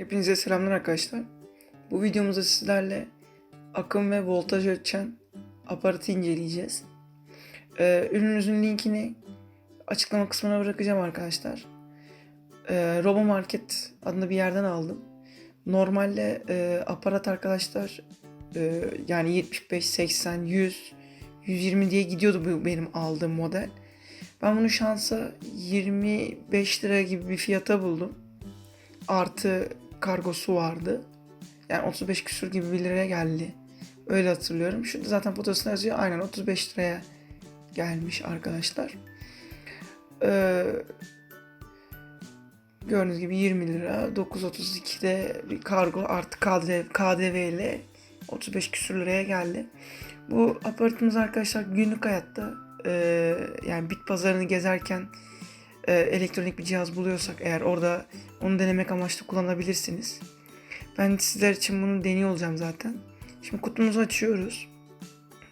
Hepinize selamlar arkadaşlar. Bu videomuzda sizlerle akım ve voltaj ölçen aparatı inceleyeceğiz. Ee, ürünümüzün linkini açıklama kısmına bırakacağım arkadaşlar. Ee, Robo Market adında bir yerden aldım. Normalde e, aparat arkadaşlar e, yani 75, 80, 100, 120 diye gidiyordu bu benim aldığım model. Ben bunu şansa 25 lira gibi bir fiyata buldum artı kargosu vardı. Yani 35 küsur gibi bir liraya geldi. Öyle hatırlıyorum. Şurada zaten fotosunda yazıyor. Aynen 35 liraya gelmiş arkadaşlar. Ee, gördüğünüz gibi 20 lira. 9.32'de bir kargo artı KDV, KDV ile 35 küsur liraya geldi. Bu aparatımız arkadaşlar günlük hayatta e, yani bit pazarını gezerken e, elektronik bir cihaz buluyorsak eğer orada onu denemek amaçlı kullanabilirsiniz. Ben sizler için bunu deniyor olacağım zaten. Şimdi kutumuzu açıyoruz.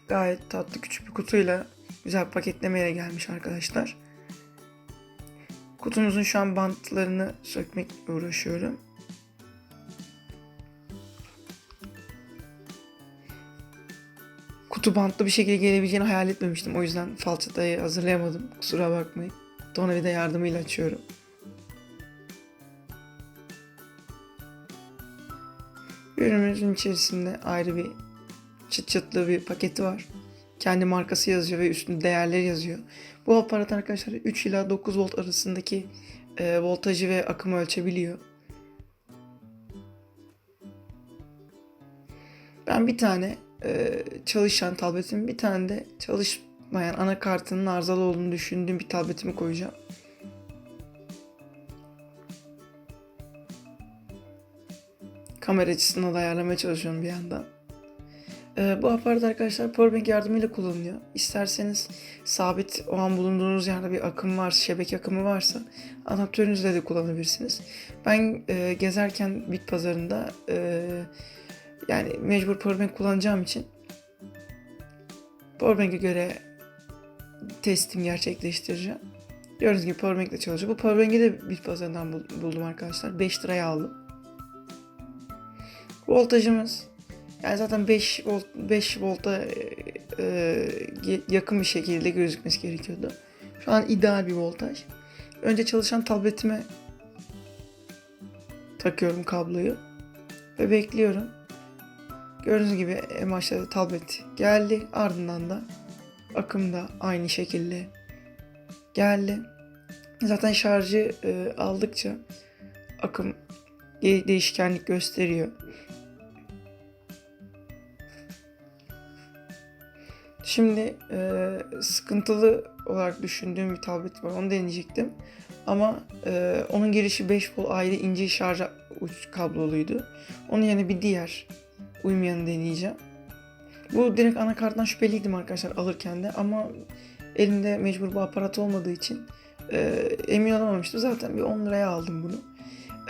Gayet tatlı küçük bir kutuyla güzel bir paketlemeyle gelmiş arkadaşlar. Kutumuzun şu an bantlarını sökmekle uğraşıyorum. Kutu bantlı bir şekilde gelebileceğini hayal etmemiştim. O yüzden falçatayı hazırlayamadım. Kusura bakmayın. Tornavida yardımıyla açıyorum. Ürünümüzün içerisinde ayrı bir çıt çıtlı bir paketi var. Kendi markası yazıyor ve üstünde değerleri yazıyor. Bu aparat arkadaşlar 3 ila 9 volt arasındaki e, voltajı ve akımı ölçebiliyor. Ben bir tane e, çalışan tabletimi bir tane de çalışmayan anakartının arızalı olduğunu düşündüğüm bir tabletimi koyacağım. Kamera açısını da ayarlamaya çalışıyorum bir yandan. Ee, bu aparat arkadaşlar powerbank yardımıyla kullanılıyor. İsterseniz sabit o an bulunduğunuz yerde bir akım varsa, şebeke akımı varsa adaptörünüzle de kullanabilirsiniz. Ben e, gezerken bit pazarında e, yani mecbur powerbank kullanacağım için powerbank'e göre testim gerçekleştireceğim. Gördüğünüz gibi powerbank ile çalışıyor. Bu powerbank'i de bit pazarından bul- buldum arkadaşlar. 5 liraya aldım. Voltajımız yani zaten 5 volt 5 volta e, e, yakın bir şekilde gözükmesi gerekiyordu. Şu an ideal bir voltaj. Önce çalışan tabletime takıyorum kabloyu ve bekliyorum. Gördüğünüz gibi başta tablet geldi. Ardından da akım da aynı şekilde geldi. Zaten şarjı e, aldıkça akım de- değişkenlik gösteriyor. Şimdi e, sıkıntılı olarak düşündüğüm bir tablet var. Onu deneyecektim. Ama e, onun girişi 5 volt ayrı ince şarj uç kabloluydu. Onun yerine bir diğer uymayanı deneyeceğim. Bu direkt anakarttan şüpheliydim arkadaşlar alırken de ama elimde mecbur bu aparat olmadığı için e, emin olamamıştım. Zaten bir 10 liraya aldım bunu.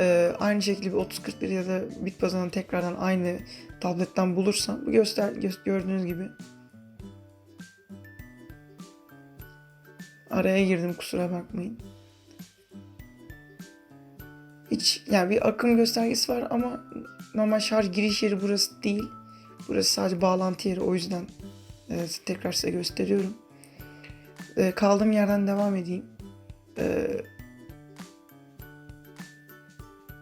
E, aynı şekilde bir 30-40 lira ya da bit pazarından tekrardan aynı tabletten bulursam bu göster gö- gördüğünüz gibi Araya girdim kusura bakmayın. Hiç yani bir akım göstergesi var ama normal şarj giriş yeri burası değil. Burası sadece bağlantı yeri o yüzden e, tekrar size gösteriyorum. E, kaldığım yerden devam edeyim. E,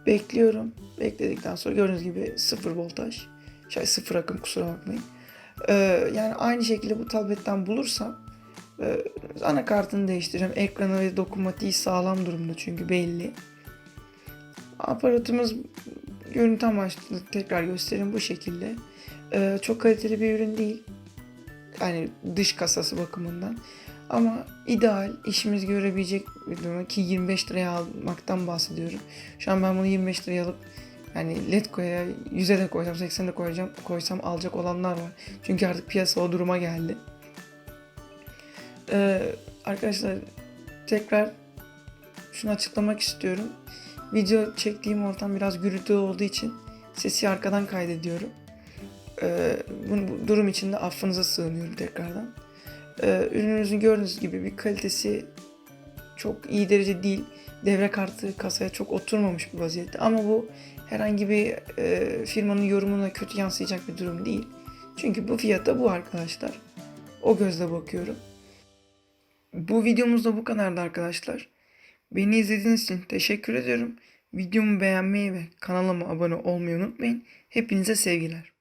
bekliyorum. Bekledikten sonra gördüğünüz gibi sıfır voltaj. Şey sıfır akım kusura bakmayın. E, yani aynı şekilde bu tabletten bulursam ee, anakartını değiştireceğim. Ekranı ve dokunmatiği sağlam durumda çünkü belli. Aparatımız görüntü amaçlı tekrar göstereyim bu şekilde. Ee, çok kaliteli bir ürün değil. Yani dış kasası bakımından. Ama ideal işimiz görebilecek bir durum ki 25 liraya almaktan bahsediyorum. Şu an ben bunu 25 liraya alıp yani Letgo'ya 100'e de koysam 80'e de koyacağım, koysam alacak olanlar var. Çünkü artık piyasa o duruma geldi. Ee, arkadaşlar tekrar şunu açıklamak istiyorum. Video çektiğim ortam biraz gürültü olduğu için sesi arkadan kaydediyorum. Ee, bu, bu durum için de affınıza sığınıyorum tekrardan. Ee, ürünümüzün gördüğünüz gibi bir kalitesi çok iyi derece değil. Devre kartı kasaya çok oturmamış bir vaziyette. Ama bu herhangi bir e, firmanın yorumuna kötü yansıyacak bir durum değil. Çünkü bu fiyata bu arkadaşlar. O gözle bakıyorum. Bu videomuz da bu kadardı arkadaşlar. Beni izlediğiniz için teşekkür ediyorum. Videomu beğenmeyi ve kanalıma abone olmayı unutmayın. Hepinize sevgiler.